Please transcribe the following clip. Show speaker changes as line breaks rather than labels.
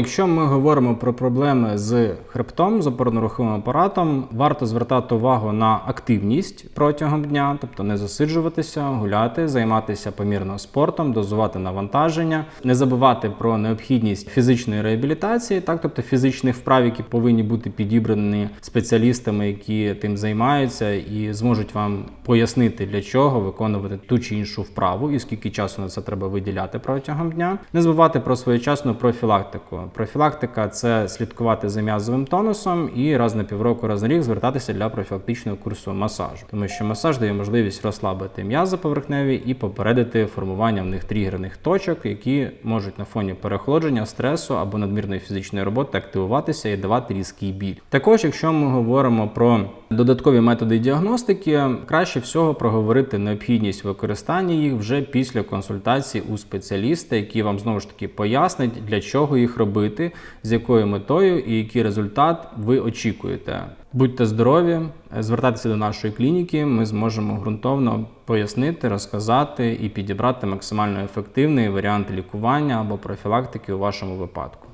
якщо ми говоримо про проблеми з хребтом, з опорно-руховим апаратом, варто звертати увагу на активність протягом дня, тобто не засиджуватися, гуляти, займатися помірно спортом, дозувати навантаження, не забувати про необхідність фізичної реабілітації, так тобто фізичних вправ, які повинні бути підібрані спеціалістами, які тим займаються, і зможуть вам пояснити для чого виконувати ту чи іншу вправу, і скільки часу на це треба виділяти протягом дня. Не забувати про своєчасну профілактику. Профілактика це слідкувати за м'язовим тонусом і раз на півроку, раз на рік звертатися для профілактичного курсу масажу, тому що масаж дає можливість розслабити м'язи поверхневі і попередити формування в них тригерних точок, які можуть на фоні переохолодження, стресу або надмірної фізичної роботи активуватися і давати різкий біль. Також, якщо ми говоримо про додаткові методи діагностики, краще всього проговорити необхідність використання їх вже після консультації у спеціаліста, який вам знову ж таки пояснить, для чого їх робити, з якою метою і який результат ви очікуєте. Будьте здорові, звертайтеся до нашої клініки. Ми зможемо ґрунтовно пояснити, розказати і підібрати максимально ефективний варіант лікування або профілактики у вашому випадку.